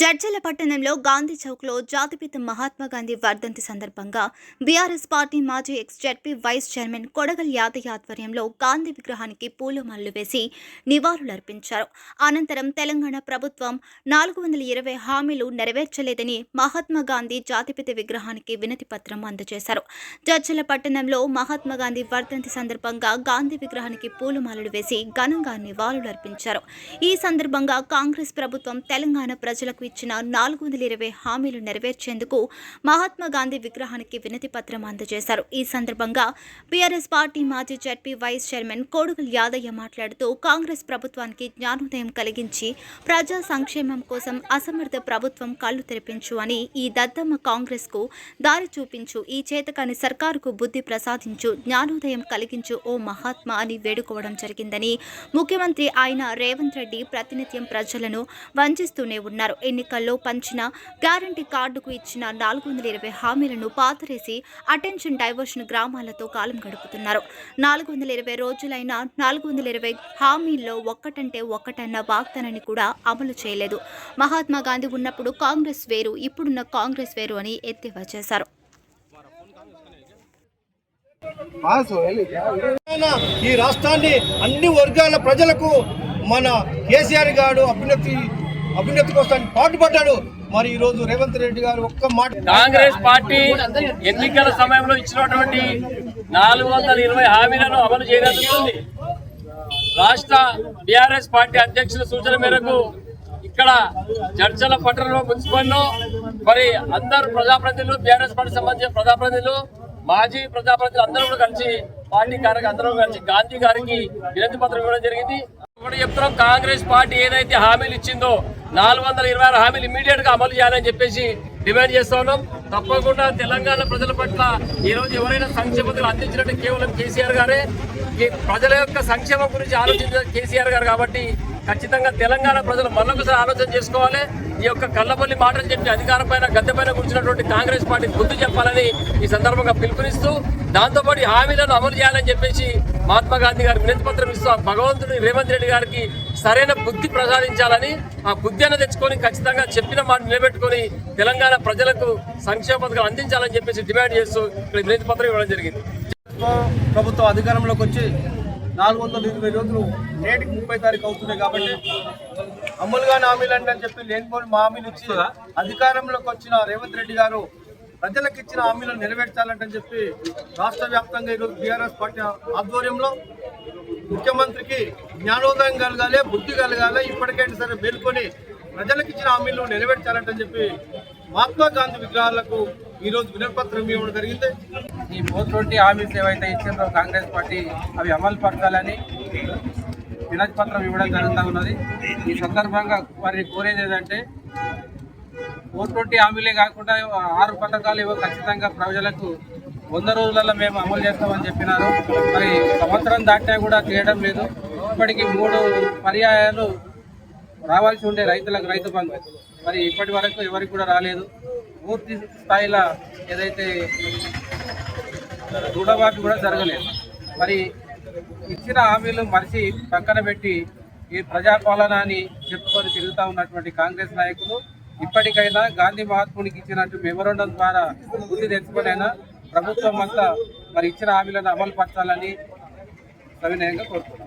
జడ్జల పట్టణంలో గాంధీ చౌక్లో జాతిపిత మహాత్మా గాంధీ వర్ధంతి సందర్భంగా బీఆర్ఎస్ పార్టీ మాజీ ex ZP vice chairman Kodagal Yadaiah ఆధ్వర్యంలో గాంధీ విగ్రహానికి పూలమాలలు వేసి నివాళులర్పించారు. అనంతరం తెలంగాణ ప్రభుత్వం నాలుగు వందల ఇరవై హామీలు నెరవేర్చలేదని మహాత్మా గాంధీ జాతిపిత విగ్రహానికి వినతి పత్రం అందజేశారు. జడ్జల పట్టణంలో మహాత్మా గాంధీ వర్ధంతి సందర్భంగా గాంధీ విగ్రహానికి పూలమాలలు వేసి ఘనంగా నివాళులర్పించారు. ఈ సందర్భంగా కాంగ్రెస్ ప్రభుత్వం తెలంగాణ ప్రజలకు ఇచ్చిన నాలుగు వందల ఇరవై హామీలు నెరవేర్చేందుకు మహాత్మా గాంధీ విగ్రహానికి వినతి పత్రం అందజేశారు. ఈ సందర్భంగా బీఆర్ఎస్ పార్టీ మాజీ ZP vice chairman Kodugul Yadaiah మాట్లాడుతూ కాంగ్రెస్ ప్రభుత్వానికి జ్ఞానోదయం కలిగించి ప్రజా సంక్షేమం కోసం అసమర్థ ప్రభుత్వం కళ్ళు తెరిపించు అని ఈ దద్దమ్మ కాంగ్రెస్కు దారి చూపించు ఈ చేతకాని సర్కారుకు బుద్ధి ప్రసాదించు జ్ఞానోదయం కలిగించు ఓ మహాత్మా అని వేడుకోవడం జరిగిందని ముఖ్యమంత్రి ఆయన రేవంత్ రెడ్డి ప్రతినిత్యం ప్రజలను వంచిస్తూనే ఉన్నారు. ఎన్నికల్లో పంచిన గ్యారంటీ కార్డుకు ఇచ్చిన నాలుగు వందల ఇరవై హామీలను పాతరేసి అటెన్షన్ డైవర్షన్ గ్రామాలతో కాలం గడుపుతున్నారు. నాలుగు వందల ఇరవై రోజులైన నాలుగు వందల ఇరవై హామీల్లో ఒక్కటంటే ఒక్కటన్న వాగ్దానాన్ని కూడా అమలు చేయలేదు. మహాత్మా గాంధీ ఉన్నప్పుడు కాంగ్రెస్ వేరు ఇప్పుడున్న కాంగ్రెస్ వేరు అని ఎద్దేవా చేశారు. ఈ రాష్ట్రాన్ని అన్ని వర్గాల ప్రజలకు మన కేసీఆర్ గారు అభ్యున్నతి అభ్యున్నతి కోసం పాటుపడ్డాడు. మరి ఈ రోజు రేవంత్ రెడ్డి గారు ఒక్క మాట. కాంగ్రెస్ పార్టీ ఎన్నికల సమయంలో ఇచ్చినటువంటి నాలుగు వందల ఇరవై హామీలను అమలు చేయగలుగుతుంది. రాష్ట్ర బీఆర్ఎస్ పార్టీ అధ్యక్షుల సూచన మేరకు ఇక్కడ చర్చల పట్టణంలో మున్సిపల్లో మరి అందరు ప్రజాప్రతినిధులు బీఆర్ఎస్ పార్టీ సంబంధించిన ప్రజాప్రతినిధులు మాజీ ప్రజాప్రతినిధులు అందరూ కూడా కలిసి పార్టీ కార్యకర్త అందరూ కలిసి గాంధీ గారికి వినతి పత్రం ఇవ్వడం జరిగింది. ఒకటి చెప్తున్నాం కాంగ్రెస్ పార్టీ ఏదైతే హామీలు ఇచ్చిందో నాలుగు వందల ఇరవై ఆరు హామీలు ఇమీడియట్గా అమలు చేయాలని చెప్పేసి డిమాండ్ చేస్తా ఉన్నాం. తప్పకుండా తెలంగాణ ప్రజల పట్ల ఈరోజు ఎవరైనా సంక్షేమతలు అందించినట్టు కేవలం కేసీఆర్ గారే. ఈ ప్రజల యొక్క సంక్షేమం గురించి ఆలోచించిన కేసీఆర్ గారు కాబట్టి ఖచ్చితంగా తెలంగాణ ప్రజలు మరొకసారి ఆలోచన చేసుకోవాలి. ఈ యొక్క కళ్ళబొల్లి మాటలు చెప్పి అధికారం పైన కూర్చున్నటువంటి కాంగ్రెస్ పార్టీ బుద్ధి చెప్పాలని ఈ సందర్భంగా పిలుపునిస్తూ దాంతోపాటు హామీలను అమలు చేయాలని చెప్పేసి మహాత్మా గాంధీ గారు వినతి పత్రం ఇస్తూ ఆ భగవంతుడి రేవంత్ రెడ్డి గారికి సరైన బుద్ధి ప్రసాదించాలని ఆ బుద్ధి అన్న తెచ్చుకొని ఖచ్చితంగా చెప్పిన మాట నిలబెట్టుకొని తెలంగాణ ప్రజలకు సంక్షేమ పథకాలు అందించాలని చెప్పేసి డిమాండ్ చేస్తూ ఇక్కడ వినతి పత్రం ఇవ్వడం జరిగింది. ప్రభుత్వం అధికారంలోకి వచ్చి నాలుగు వందల ఇరవై రోజులు నేటికి ముప్పై తారీఖు అవుతున్నాయి కాబట్టి అమలుగా హామీలు అని చెప్పి లేనిపోని మా హామీలు ఇచ్చి అధికారంలోకి వచ్చిన రేవంత్ రెడ్డి గారు ప్రజలకు ఇచ్చిన హామీలను నెరవేర్చాలంటని చెప్పి రాష్ట్ర వ్యాప్తంగా ఈరోజు బీఆర్ఎస్ పార్టీ ఆధ్వర్యంలో ముఖ్యమంత్రికి జ్ఞానోదయం కలగాలి బుద్ధి కలగాలి ఇప్పటికైనా సరే మేల్కొని ప్రజలకు ఇచ్చిన హామీలు నెరవేర్చాలంటని చెప్పి మహాత్మా గాంధీ విగ్రహాలకు ఈరోజు వినపత్రం ఇవ్వడం జరిగింది. ఈ ఫోర్ హామీస్ ఏవైతే ఇచ్చిందో కాంగ్రెస్ పార్టీ అవి అమలు పరచాలని వినతిపత్రం ఇవ్వడం జరుగుతూ ఉన్నది. ఈ సందర్భంగా మరి కోరేది ఏంటంటే ఫోర్ ట్వంటీ హామీలే కాకుండా ఆరు పథకాలు ఇవ్వ ఖచ్చితంగా ప్రజలకు వంద రోజులలో మేము అమలు చేస్తామని చెప్పినారు. మరి సంవత్సరం దాటినా కూడా చేయడం లేదు. ఇప్పటికీ మూడు పర్యాయాలు రావాల్సి ఉండే రైతులకు రైతు బంధు. మరి ఇప్పటి వరకు ఎవరికి కూడా రాలేదు. పూర్తి స్థాయిలో ఏదైతే రుణమాఫీ కూడా జరగలేదు. మరి ఇచ్చిన హామీలు మరిచి పక్కన పెట్టి ఈ ప్రజాపాలన అని చెప్పుకొని తిరుగుతూ ఉన్నటువంటి కాంగ్రెస్ నాయకులు ఇప్పటికైనా గాంధీ మహాత్మునికి ఇచ్చినట్టు మెమోరండం ద్వారా బుద్ధి తెచ్చుకొనైనా ప్రభుత్వం అంతా మరి ఇచ్చిన హామీలను అమలు పరచాలని సవినయంగా కోరుతున్నాను